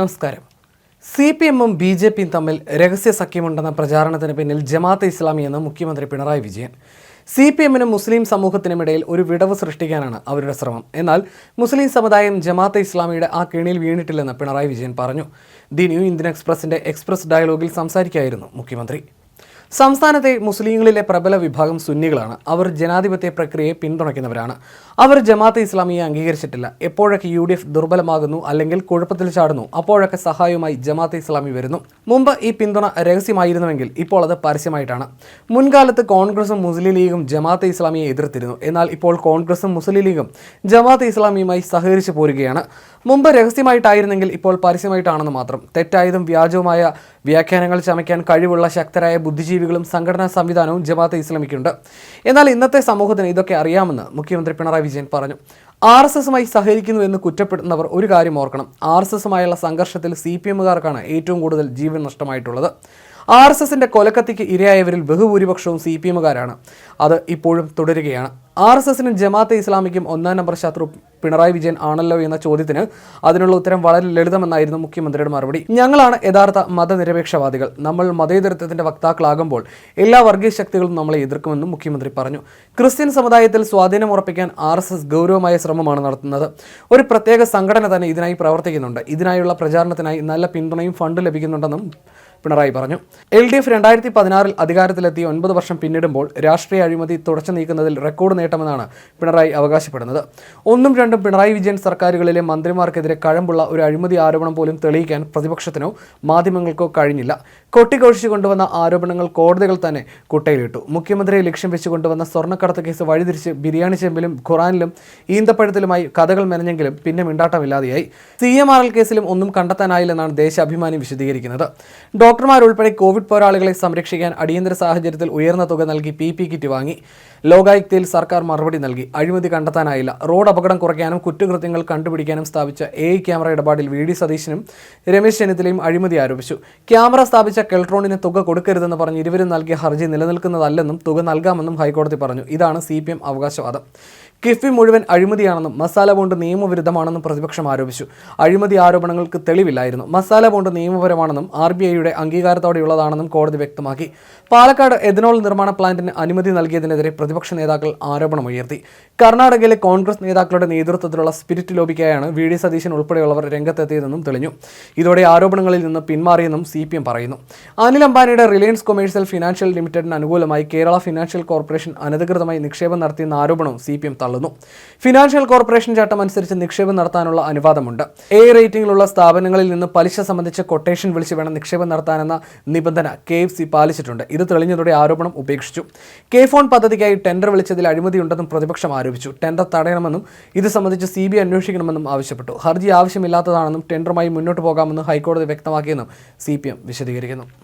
നമസ്കാരം. C P എമ്മും B J പിയും തമ്മിൽ രഹസ്യ സഖ്യമുണ്ടെന്ന പ്രചാരണത്തിന് പിന്നിൽ ജമാഅത്തെ ഇസ്ലാമി എന്ന് മുഖ്യമന്ത്രി പിണറായി വിജയൻ. സി പി എമ്മിനും മുസ്ലിം സമൂഹത്തിനുമിടയിൽ ഒരു വിടവ് സൃഷ്ടിക്കാനാണ് അവരുടെ ശ്രമം. എന്നാൽ മുസ്ലിം സമുദായം ജമാഅത്തെ ഇസ്ലാമിയുടെ ആ കെണിയിൽ വീണിട്ടില്ലെന്ന് പിണറായി വിജയൻ പറഞ്ഞു. ദി ന്യൂ ഇന്ത്യൻ എക്സ്പ്രസിന്റെ എക്സ്പ്രസ് ഡയലോഗിൽ സംസാരിക്കുകയായിരുന്നു മുഖ്യമന്ത്രി. സംസ്ഥാനത്തെ മുസ്ലിങ്ങളിലെ പ്രബല വിഭാഗം സുന്നികളാണ്. അവർ ജനാധിപത്യ പ്രക്രിയയെ പിന്തുണയ്ക്കുന്നവരാണ്. അവർ ജമാഅത്തെ ഇസ്ലാമിയെ അംഗീകരിച്ചിട്ടില്ല. എപ്പോഴൊക്കെ യു ഡി എഫ് ദുർബലമാകുന്നു അല്ലെങ്കിൽ കുഴപ്പത്തിൽ ചാടുന്നു അപ്പോഴൊക്കെ സഹായവുമായി ജമാഅത്തെ ഇസ്ലാമി വരുന്നു. മുമ്പ് ഈ പിന്തുണ രഹസ്യമായിരുന്നുവെങ്കിൽ ഇപ്പോൾ അത് പരസ്യമായിട്ടാണ്. മുൻകാലത്ത് കോൺഗ്രസും മുസ്ലിം ലീഗും ജമാഅത്തെ ഇസ്ലാമിയെ എതിർത്തിരുന്നു. എന്നാൽ ഇപ്പോൾ കോൺഗ്രസും മുസ്ലിം ലീഗും ജമാഅത്തെ ഇസ്ലാമിയുമായി സഹകരിച്ചു പോരുകയാണ്. മുമ്പ് രഹസ്യമായിട്ടായിരുന്നെങ്കിൽ ഇപ്പോൾ പരസ്യമായിട്ടാണെന്ന് മാത്രം. തെറ്റായതും വ്യാജവുമായ വ്യാഖ്യാനങ്ങൾ ചമയ്ക്കാൻ കഴിവുള്ള ശക്തരായ ബുദ്ധിജീവികളും സംഘടനാ സംവിധാനവും ജമാഅത്തെ ഇസ്ലാമിക്കുണ്ട്. എന്നാൽ ഇന്നത്തെ സമൂഹത്തിന് ഇതൊക്കെ അറിയാമെന്ന് മുഖ്യമന്ത്രി പിണറായി വിജയൻ പറഞ്ഞു. ആർ എസ് എസുമായി സഹകരിക്കുന്നു എന്ന് കുറ്റപ്പെടുന്നവർ ഒരു കാര്യം ഓർക്കണം. ആർ എസ് എസുമായുള്ള സംഘർഷത്തിൽ സി പി എമ്മുകാർക്കാണ് ഏറ്റവും കൂടുതൽ ജീവൻ നഷ്ടമായിട്ടുള്ളത്. ആർ എസ് എസിന്റെ കൊലക്കത്തിക്ക് ഇരയായവരിൽ ബഹുഭൂരിപക്ഷവും സി പി എമ്മുകാരാണ്. അത് ഇപ്പോഴും തുടരുകയാണ്. ആർ എസ് എസിനും ജമാഅത്തെ ഇസ്ലാമിക്കും ഒന്നാം നമ്പർ ശത്രു പിണറായി വിജയൻ ആണല്ലോ എന്ന ചോദ്യത്തിന് അതിനുള്ള ഉത്തരം വളരെ ലളിതമെന്നായിരുന്നു മുഖ്യമന്ത്രിയുടെ മറുപടി. ഞങ്ങളാണ് യഥാർത്ഥ മതനിരപേക്ഷവാദികൾ. നമ്മൾ മതേതരത്വത്തിന്റെ വക്താക്കളാകുമ്പോൾ എല്ലാ വർഗീയ ശക്തികളും നമ്മളെ എതിർക്കുമെന്നും മുഖ്യമന്ത്രി പറഞ്ഞു. ക്രിസ്ത്യൻ സമുദായത്തിൽ സ്വാധീനം ഉറപ്പിക്കാൻ ആർ എസ് എസ് ഗൗരവമായ ശ്രമമാണ് നടത്തുന്നത്. ഒരു പ്രത്യേക സംഘടന തന്നെ ഇതിനായി പ്രവർത്തിക്കുന്നുണ്ട്. ഇതിനായുള്ള പ്രചാരണത്തിനായി നല്ല പിന്തുണയും ഫണ്ട് ലഭിക്കുന്നുണ്ടെന്നും പിണറായി പറഞ്ഞു. എൽ ഡി എഫ് രണ്ടായിരത്തി പതിനാറിൽ അധികാരത്തിലെത്തി ഒൻപത് വർഷം പിന്നിടുമ്പോൾ രാഷ്ട്രീയ അഴിമതി തുടച്ചു നീക്കുന്നതിൽ റെക്കോർഡ് നേട്ടമെന്നാണ് പിണറായി അവകാശപ്പെടുന്നത്. ഒന്നും രണ്ടും പിണറായി വിജയൻ സർക്കാരുകളിലെ മന്ത്രിമാർക്കെതിരെ കഴമ്പുള്ള ഒരു അഴിമതി ആരോപണം പോലും തെളിയിക്കാൻ പ്രതിപക്ഷത്തിനോ മാധ്യമങ്ങൾക്കോ കഴിഞ്ഞില്ല. കൊട്ടിഘോഷിച്ചു കൊണ്ടുവന്ന ആരോപണങ്ങൾ കോടതികൾ തന്നെ കുട്ടയിലിട്ടു. മുഖ്യമന്ത്രിയെ ലക്ഷ്യം വെച്ച് കൊണ്ടുവന്ന സ്വർണക്കടത്ത് കേസ് വഴിതിരിച്ച് ബിരിയാണി ചെമ്പിലും ഖുറാനിലും ഈന്തപ്പഴത്തിലുമായി കഥകൾ മെനഞ്ഞെങ്കിലും പിന്നെ മിണ്ടാട്ടമില്ലാതെയായി. സി എം ആർ എൽ കേസിലും ഒന്നും കണ്ടെത്താനായില്ലെന്നാണ് ദേശാഭിമാനി വിശദീകരിക്കുന്നത്. ഡോക്ടർമാരുൾപ്പെടെ കോവിഡ് പോരാളികളെ സംരക്ഷിക്കാൻ അടിയന്തര സാഹചര്യത്തിൽ ഉയർന്ന തുക നൽകി പി പി കിറ്റ് വാങ്ങി. ലോകായുക്തയിൽ സർക്കാർ മറുപടി നൽകി. അഴിമതി കണ്ടെത്താനായില്ല. റോഡ് അപകടം കുറയ്ക്കാനും കുറ്റകൃത്യങ്ങൾ കണ്ടുപിടിക്കാനും സ്ഥാപിച്ച എ ക്യാമറ ഇടപാടിൽ വി ഡി സതീശനും രമേശ് ചെന്നിത്തലയും അഴിമതി ആരോപിച്ചു. ക്യാമറ സ്ഥാപിച്ച കെൽട്രോണിന് തുക കൊടുക്കരുതെന്ന് പറഞ്ഞ് ഇരുവരും നൽകിയ ഹർജി നിലനിൽക്കുന്നതല്ലെന്നും തുക നൽകാമെന്നും ഹൈക്കോടതി പറഞ്ഞു. ഇതാണ് സി പി എം അവകാശവാദം. കിഫ്ബി മുഴുവൻ അഴിമതിയാണെന്നും മസാല ബോണ്ട് നിയമവിരുദ്ധമാണെന്നും പ്രതിപക്ഷം ആരോപിച്ചു. അഴിമതി ആരോപണങ്ങൾക്ക് തെളിവില്ലായിരുന്നു. മസാല ബോണ്ട് നിയമപരമാണെന്നും ആർ ബി ഐയുടെ അംഗീകാരത്തോടെയുള്ളതാണെന്നും കോടതി വ്യക്തമാക്കി. പാലക്കാട് എഥനോൾ നിർമ്മാണ പ്ലാന്റിന് അനുമതി നൽകിയതിനെതിരെ പ്രതിപക്ഷ നേതാക്കൾ ആരോപണമുയർത്തി കർണാടകയിലെ കോൺഗ്രസ് നേതാക്കളുടെ നേതൃത്വത്തിലുള്ള സ്പിരിറ്റ് ലോബിക്കായാണ് വി. ഡി. സതീശൻ ഉൾപ്പെടെയുള്ളവർ രംഗത്തെത്തിയതെന്നും തെളിഞ്ഞു. ഇതോടെ ആരോപണങ്ങളിൽ നിന്ന് പിന്മാറിയെന്നും സി പി എം പറയുന്നു. അനിൽ അംബാനിയുടെ റിലയൻസ് കൊമേഴ്സ്യൽ ഫിനാൻഷ്യൽ ലിമിറ്റഡിന് അനുകൂലമായി കേരള ഫിനാൻഷ്യൽ കോർപ്പറേഷൻ അനധികൃതമായി നിക്ഷേപം നടത്തിയെന്ന ആരോപണവും സി പി എം തള്ളുന്നു. ഫിനാൻഷ്യൽ കോർപ്പറേഷൻ ചട്ടം അനുസരിച്ച് നിക്ഷേപം നടത്താനുള്ള അനുവാദമുണ്ട്. എ റേറ്റിംഗിലുള്ള സ്ഥാപനങ്ങളിൽ നിന്ന് പലിശ സംബന്ധിച്ച് കൊട്ടേഷൻ വിളിച്ച് വേണം നിക്ഷേപം നടത്താനെന്ന നിബന്ധന കെ എഫ് സി പാലിച്ചിട്ടുണ്ട്. ഇത് തെളിഞ്ഞതോടെ ആരോപണം ഉപേക്ഷിച്ചു. കെ ഫോൺ പദ്ധതിക്കായി ടെൻഡർ വിളിച്ചതിൽ അഴിമതിയുണ്ടെന്നും പ്രതിപക്ഷം ആരോപിച്ചു. ടെൻഡർ തടയണമെന്നും ഇത് സംബന്ധിച്ച് സി ബി അന്വേഷിക്കണമെന്നും ആവശ്യപ്പെട്ടു. ഹർജി ആവശ്യമില്ലാത്തതാണെന്നും ടെൻഡറുമായി മുന്നോട്ട് പോകാമെന്നും ഹൈക്കോടതി വ്യക്തമാക്കിയെന്നും സി വിശദീകരിക്കുന്നു.